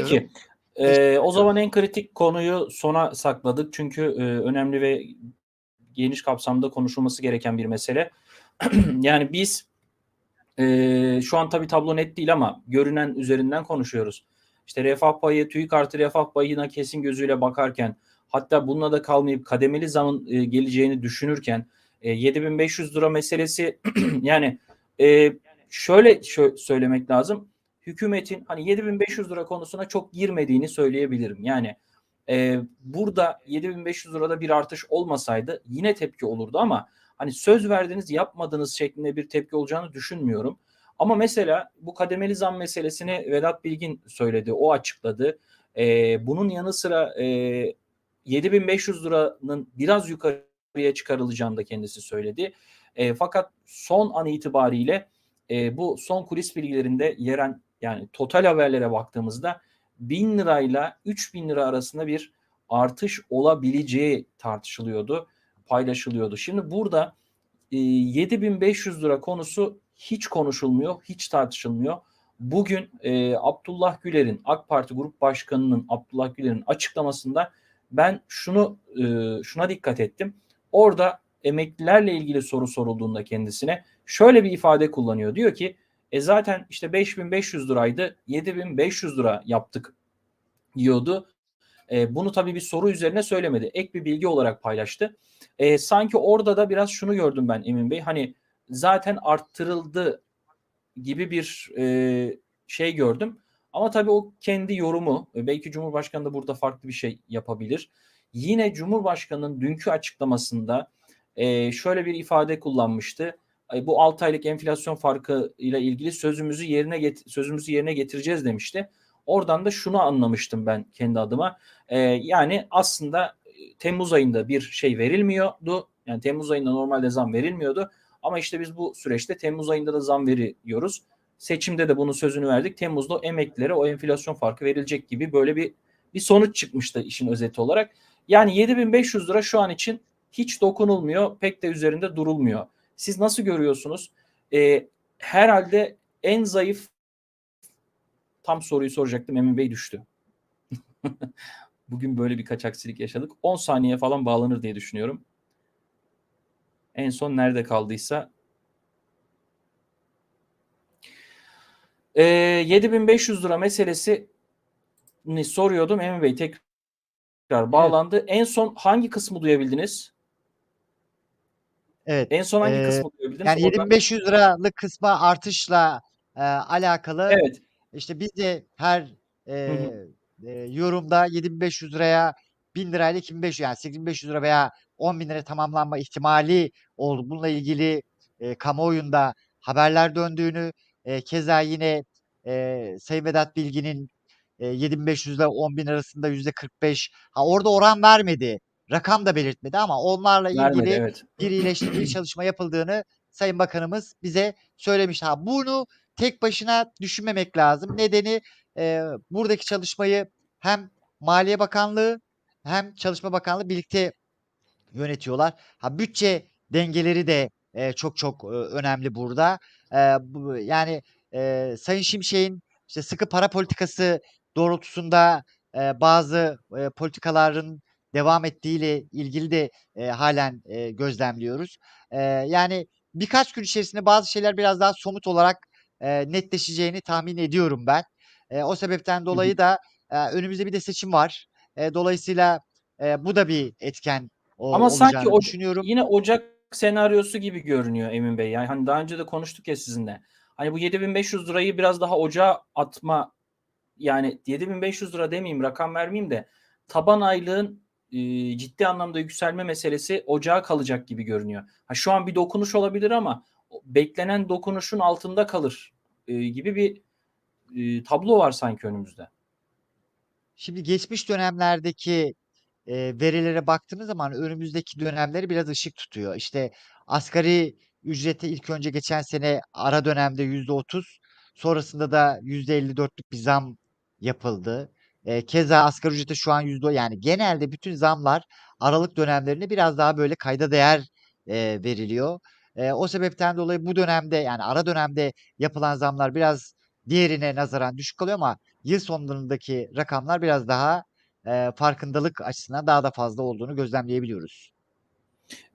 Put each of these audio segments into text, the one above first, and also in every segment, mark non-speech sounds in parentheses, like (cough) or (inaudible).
Peki. Ee, o zaman en kritik konuyu sona sakladık. Çünkü e, önemli ve geniş kapsamda konuşulması gereken bir mesele. (clears throat) yani biz e, şu an tabii tablo net değil ama görünen üzerinden konuşuyoruz. İşte refah payı, TÜİK artı refah payına kesin gözüyle bakarken hatta bununla da kalmayıp kademeli zamın e, geleceğini düşünürken e, 7500 lira meselesi (clears throat) yani e, şöyle şö- söylemek lazım. Hükümetin hani 7500 lira konusuna çok girmediğini söyleyebilirim. Yani e, burada 7500 lirada bir artış olmasaydı yine tepki olurdu ama hani söz verdiniz yapmadınız şeklinde bir tepki olacağını düşünmüyorum. Ama mesela bu kademeli zam meselesini Vedat Bilgin söyledi, o açıkladı. E, bunun yanı sıra e, 7500 liranın biraz yukarıya çıkarılacağını da kendisi söyledi. E, fakat son an itibariyle e, bu son kulis bilgilerinde yeren yani total haberlere baktığımızda 1000 lirayla 3000 lira arasında bir artış olabileceği tartışılıyordu, paylaşılıyordu. Şimdi burada e, 7500 lira konusu hiç konuşulmuyor, hiç tartışılmıyor. Bugün e, Abdullah Güler'in AK Parti Grup Başkanı'nın Abdullah Güler'in açıklamasında ben şunu e, şuna dikkat ettim. Orada emeklilerle ilgili soru sorulduğunda kendisine şöyle bir ifade kullanıyor. Diyor ki e zaten işte 5500 liraydı 7500 lira yaptık diyordu. E, bunu tabii bir soru üzerine söylemedi. Ek bir bilgi olarak paylaştı. E, sanki orada da biraz şunu gördüm ben Emin Bey. Hani zaten arttırıldı gibi bir e, şey gördüm. Ama tabii o kendi yorumu. E, belki Cumhurbaşkanı da burada farklı bir şey yapabilir. Yine Cumhurbaşkanı'nın dünkü açıklamasında e, şöyle bir ifade kullanmıştı. Bu 6 aylık enflasyon farkı ile ilgili sözümüzü yerine get- sözümüzü yerine getireceğiz demişti. Oradan da şunu anlamıştım ben kendi adıma. E, yani aslında e, Temmuz ayında bir şey verilmiyordu. Yani Temmuz ayında normalde zam verilmiyordu. Ama işte biz bu süreçte Temmuz ayında da zam veriyoruz. Seçimde de bunun sözünü verdik. Temmuz'da emeklilere o enflasyon farkı verilecek gibi böyle bir bir sonuç çıkmıştı işin özeti olarak. Yani 7500 lira şu an için hiç dokunulmuyor. Pek de üzerinde durulmuyor. Siz nasıl görüyorsunuz? Ee, herhalde en zayıf tam soruyu soracaktım Emin Bey düştü. (laughs) Bugün böyle birkaç aksilik yaşadık. 10 saniye falan bağlanır diye düşünüyorum. En son nerede kaldıysa e, 7500 lira meselesi soruyordum. Emin Bey tekrar bağlandı. Evet. En son hangi kısmı duyabildiniz? Evet. En son hangi Ee, kısmı duyabildiniz? Yani Oradan- 7500 liralık kısma artışla e, alakalı Evet. işte biz de her e, Hı e, yorumda 7500 liraya 1000 lirayla 2500 yani 8500 lira veya 10 bin lira tamamlanma ihtimali oldu. Bununla ilgili e, kamuoyunda haberler döndüğünü e, keza yine e, Sayın Vedat Bilgin'in e, 7500 ile 10 bin arasında yüzde 45 ha orada oran vermedi. Rakam da belirtmedi ama onlarla Vermedi ilgili evet. bir iyileştirici çalışma yapıldığını Sayın Bakanımız bize söylemiş. Ha bunu tek başına düşünmemek lazım. Nedeni e, buradaki çalışmayı hem Maliye Bakanlığı hem Çalışma Bakanlığı birlikte yönetiyorlar. Ha bütçe dengeleri de e, çok çok e, önemli burada. E, bu, yani e, Sayın Şimşek'in işte sıkı para politikası doğrultusunda e, bazı e, politikaların devam ettiğiyle ilgili de e, halen e, gözlemliyoruz. E, yani birkaç gün içerisinde bazı şeyler biraz daha somut olarak e, netleşeceğini tahmin ediyorum ben. E, o sebepten dolayı da e, önümüzde bir de seçim var. E, dolayısıyla e, bu da bir etken o, Ama sanki o, düşünüyorum. yine Ocak senaryosu gibi görünüyor Emin Bey. Yani hani daha önce de konuştuk ya sizinle. Hani bu 7500 lirayı biraz daha ocağa atma yani 7500 lira demeyeyim rakam vermeyeyim de taban aylığın e, ciddi anlamda yükselme meselesi ocağa kalacak gibi görünüyor. Ha, şu an bir dokunuş olabilir ama beklenen dokunuşun altında kalır e, gibi bir e, tablo var sanki önümüzde. Şimdi geçmiş dönemlerdeki e, verilere baktığınız zaman önümüzdeki dönemleri biraz ışık tutuyor. İşte asgari ücrete ilk önce geçen sene ara dönemde yüzde otuz, sonrasında da yüzde elli dörtlük bir zam yapıldı. E, keza asgari ücrete şu an yüzde yani genelde bütün zamlar aralık dönemlerinde biraz daha böyle kayda değer e, veriliyor. E, o sebepten dolayı bu dönemde yani ara dönemde yapılan zamlar biraz diğerine nazaran düşük kalıyor ama yıl sonlarındaki rakamlar biraz daha e, farkındalık açısından daha da fazla olduğunu gözlemleyebiliyoruz.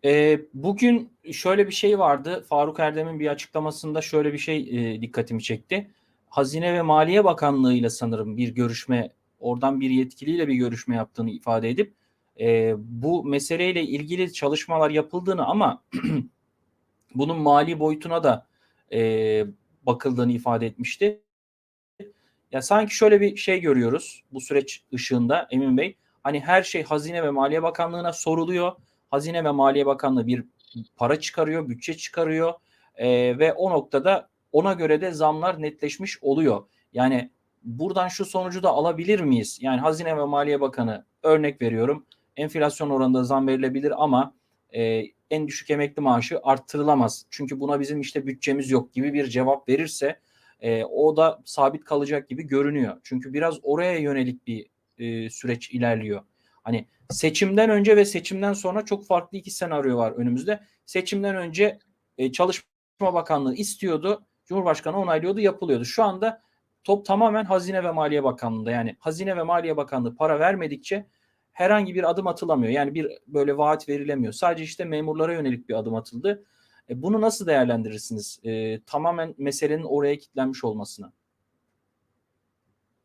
Eee, bugün şöyle bir şey vardı. Faruk Erdem'in bir açıklamasında şöyle bir şey eee, dikkatimi çekti. Hazine ve Maliye Bakanlığı'yla sanırım bir görüşme, oradan bir yetkiliyle bir görüşme yaptığını ifade edip eee, bu meseleyle ilgili çalışmalar yapıldığını ama (clears throat) bunun mali boyutuna da eee, bakıldığını ifade etmişti. Ya sanki şöyle bir şey görüyoruz bu süreç ışığında Emin Bey. Hani her şey Hazine ve Maliye Bakanlığı'na soruluyor. Hazine ve Maliye Bakanlığı bir para çıkarıyor, bütçe çıkarıyor Eee, ve o noktada ona göre de zamlar netleşmiş oluyor. Yani buradan şu sonucu da alabilir miyiz? Yani Hazine ve Maliye Bakanı örnek veriyorum enflasyon oranında zam verilebilir ama eee, en düşük emekli maaşı arttırılamaz. Çünkü buna bizim işte bütçemiz yok gibi bir cevap verirse eee, o da sabit kalacak gibi görünüyor. Çünkü biraz oraya yönelik bir eee, süreç ilerliyor. Hani seçimden önce ve seçimden sonra çok farklı iki senaryo var önümüzde. Seçimden önce e, Çalışma Bakanlığı istiyordu, Cumhurbaşkanı onaylıyordu, yapılıyordu. Şu anda top tamamen Hazine ve Maliye Bakanlığı'nda. Yani Hazine ve Maliye Bakanlığı para vermedikçe herhangi bir adım atılamıyor. Yani bir böyle vaat verilemiyor. Sadece işte memurlara yönelik bir adım atıldı. E, bunu nasıl değerlendirirsiniz? E, tamamen meselenin oraya kilitlenmiş olmasına.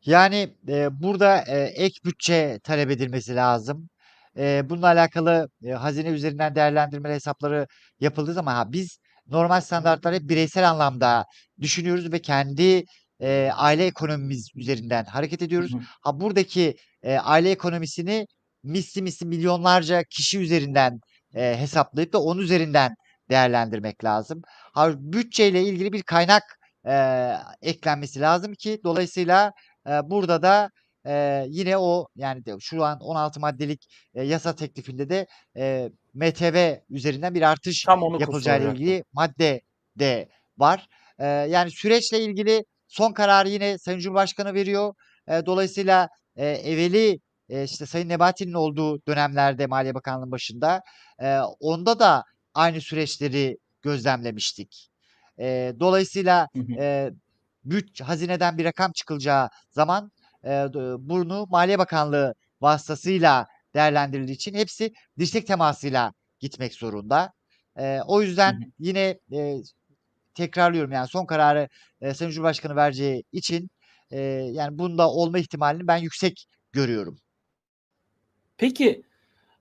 Yani e, burada e, ek bütçe talep edilmesi lazım. E, bununla alakalı e, hazine üzerinden değerlendirme hesapları yapıldığı zaman ha, biz normal standartları bireysel anlamda düşünüyoruz ve kendi e, aile ekonomimiz üzerinden hareket ediyoruz. Hı hı. Ha buradaki e, aile ekonomisini misli misli milyonlarca kişi üzerinden e, hesaplayıp da onun üzerinden değerlendirmek lazım. Ha bütçeyle ilgili bir kaynak e, eklenmesi lazım ki dolayısıyla e, burada da e, yine o yani de, şu an 16 maddelik e, yasa teklifinde de e, MTV üzerinden bir artış yapılacağıyla soracaktım. ilgili madde de var. E, yani süreçle ilgili son kararı yine Sayın Cumhurbaşkanı veriyor. E, dolayısıyla e, evveli e, işte Sayın Nebati'nin olduğu dönemlerde Maliye Bakanlığı'nın başında e, onda da aynı süreçleri gözlemlemiştik. E, dolayısıyla e, büt hazineden bir rakam çıkılacağı zaman e, bunu Maliye Bakanlığı vasıtasıyla değerlendirildiği için hepsi dirsek temasıyla gitmek zorunda. E, o Hı yüzden hı. yine e, tekrarlıyorum yani son kararı e, Sayın Cumhurbaşkanı vereceği için e, yani bunda olma ihtimalini ben yüksek görüyorum. Peki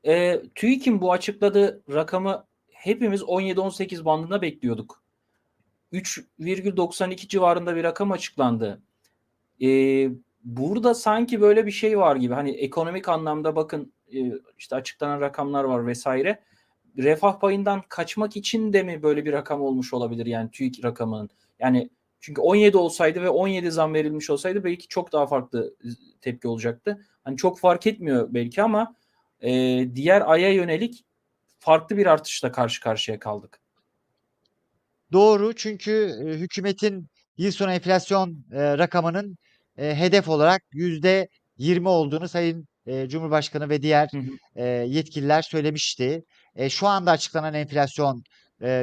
e, TÜİK'in bu açıkladığı rakamı hepimiz 17-18 bandında bekliyorduk. 3,92 civarında bir rakam açıklandı. E, burada sanki böyle bir şey var gibi. Hani ekonomik anlamda bakın e, işte açıklanan rakamlar var vesaire. Refah payından kaçmak için de mi böyle bir rakam olmuş olabilir yani TÜİK rakamının? Yani çünkü 17 olsaydı ve 17 zam verilmiş olsaydı belki çok daha farklı tepki olacaktı. Hani çok fark etmiyor belki ama e, diğer aya yönelik farklı bir artışla karşı karşıya kaldık. Doğru çünkü e, hükümetin yıl sonu enflasyon e, rakamının e, hedef olarak yüzde 20 olduğunu Sayın e, Cumhurbaşkanı ve diğer Hı hı. e, yetkililer söylemişti. E, şu anda açıklanan enflasyon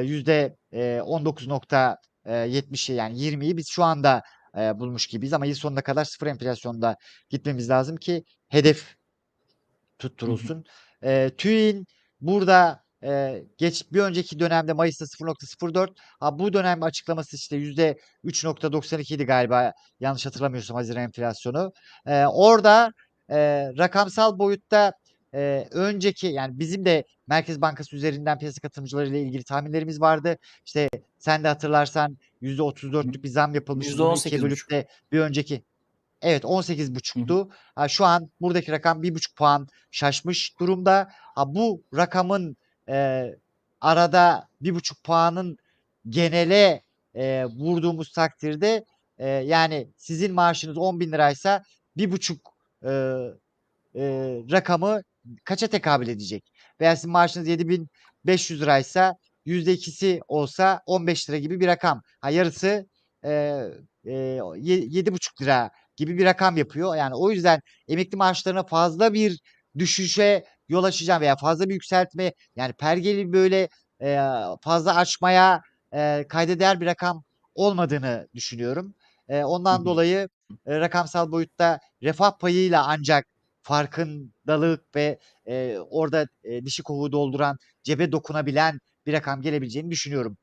yüzde e, 19.70 yani 20'yi biz şu anda e, bulmuş gibiyiz ama yıl sonuna kadar sıfır enflasyonda gitmemiz lazım ki hedef Hı hı. tutturulsun. E, TÜİK'in burada e, geç bir önceki dönemde Mayıs'ta 0.04 ha bu dönem açıklaması işte yüzde 3.92 idi galiba yanlış hatırlamıyorsam Haziran enflasyonu. E, orada e, rakamsal boyutta e, önceki yani bizim de Merkez Bankası üzerinden piyasa katılımcıları ile ilgili tahminlerimiz vardı. İşte sen de hatırlarsan %34'lük bir zam bölüp %18,5. de bir önceki Evet Hı hı. 18.5'tu. Ha, şu an buradaki rakam 1.5 puan şaşmış durumda. Ha, bu rakamın e, arada 1.5 puanın genele e, vurduğumuz takdirde e, yani sizin maaşınız 10 bin liraysa 1.5 e, e, rakamı kaça tekabül edecek? Veya sizin maaşınız 7500 liraysa %2'si olsa 15 lira gibi bir rakam. Ha, yarısı e, e, 7,5 lira gibi bir rakam yapıyor. Yani o yüzden emekli maaşlarına fazla bir düşüşe yol açacağım veya fazla bir yükseltme yani pergeli böyle e, fazla açmaya e, kayda değer bir rakam olmadığını düşünüyorum. E, ondan hı. dolayı eee, rakamsal boyutta refah payıyla ancak farkındalık ve, eee, orada, eee, dişi kovuğu dolduran, cebe dokunabilen bir rakam gelebileceğini düşünüyorum.